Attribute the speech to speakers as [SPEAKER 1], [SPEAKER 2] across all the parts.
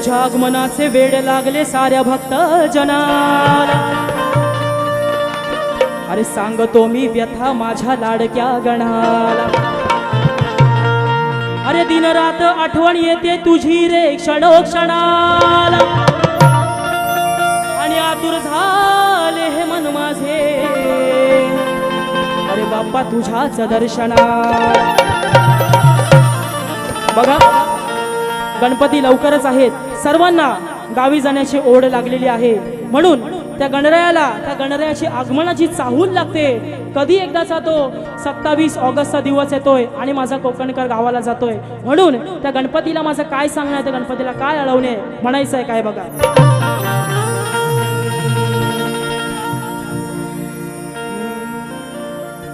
[SPEAKER 1] तुझ्या आगमनाचे वेड लागले साऱ्या भक्त जनाला. अरे सांगतो मी व्यथा माझ्या लाडक्या गणाला. अरे दिन रात आठवण येते तुझी रे क्षणोक्षणाला. आणि आतुर झाले हे मन माझे. अरे बाप्पा तुझ्याच दर्शना बघा गणपती लवकरच आहेत. सर्वांना गावी जाण्याची ओढ लागलेली आहे. म्हणून त्या गणरायाला त्या गणरायाची आगमनाची चाहूल लागते. कधी एकदाचा तो सत्तावीस ऑगस्टचा दिवस येतोय आणि माझा कोकणकर गावाला जातोय. म्हणून त्या गणपतीला माझं काय सांगणं आहे त्या गणपतीला काय अडवणे? म्हणायचं आहे काय बघा.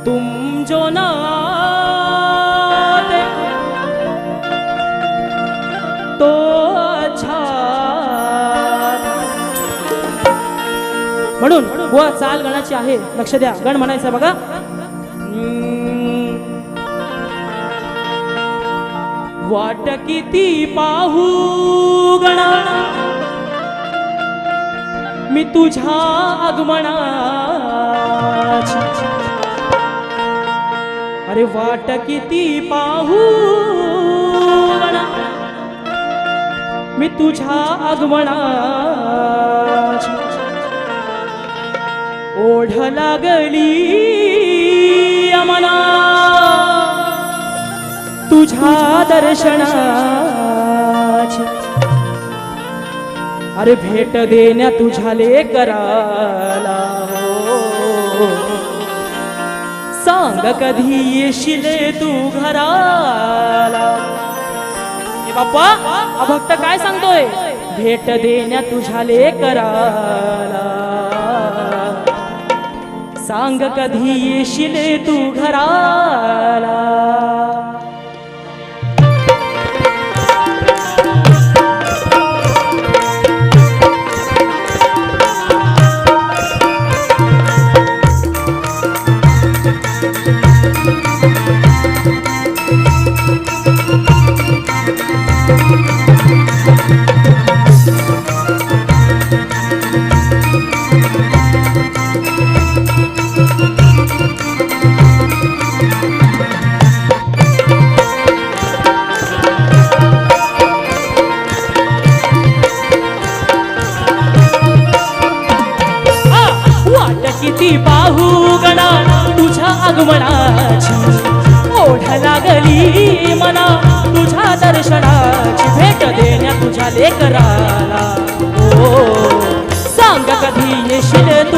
[SPEAKER 1] तुम जो म्हणून व चाल गणाची आहे. लक्ष द्या. गण म्हणायचं बघा. वाट किती पाहू गणा. मी तुझ्या आगमनाची. अरे वाट किती पाहू गणा. मी तुझ्या आगमनाची. ओढ लागली अमला तुझ्या दर्शनाची अरे भेट देण्या तुझ्या कराला हो. सांग कधी येशील तू घराला? बाप्पा भक्त काय सांगतोय? भेट देण्या तुझ्या कराला सांग कधी येशील तू घराला Thank you. वाट पाहू गणा तुझ्या आगमनाची? ओढ लागली मला तुझ्या दर्शनाची? भेट देण्या तुझ्या लेकराला. ओ सांग कधी येशील तू?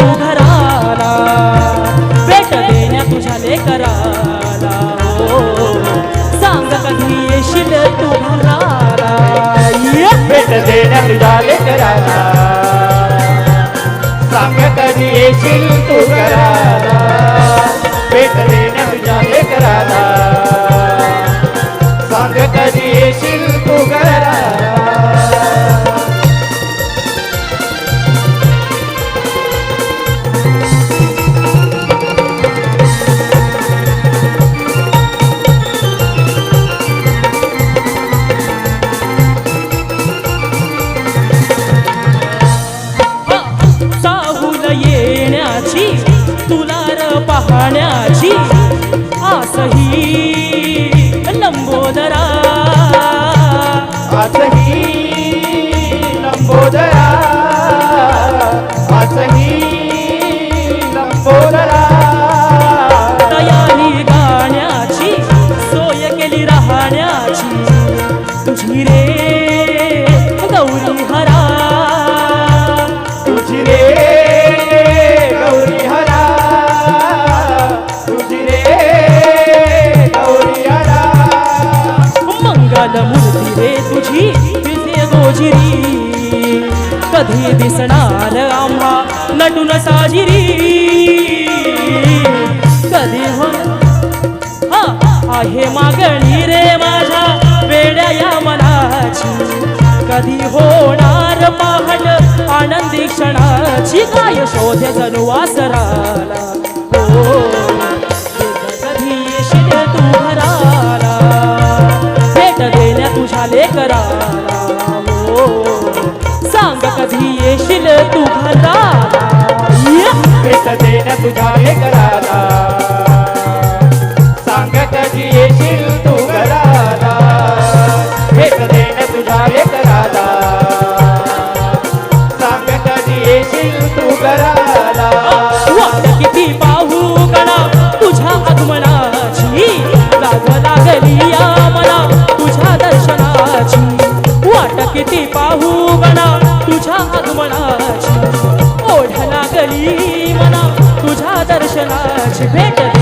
[SPEAKER 1] र पाहण्याची आसही. लंबोदरा
[SPEAKER 2] आजही लंबोदरा आजही लंबोदरा
[SPEAKER 1] तयारी गाण्याची सोय केली राहण्याची. तुझी रे गोजिरी कधी दिसणार आम्हा नटून साजिरी? कधी हो आहे मागणी रे माझ्या वेड्या या मनाची. कधी होणार पाहट आनंदी क्षणाची? काय शोधे हो, भेट देण्या हो कधी
[SPEAKER 2] कधी येशील तू घाला. भेट देण्या तुझ्या हे
[SPEAKER 1] करा. दर्शनाची भेट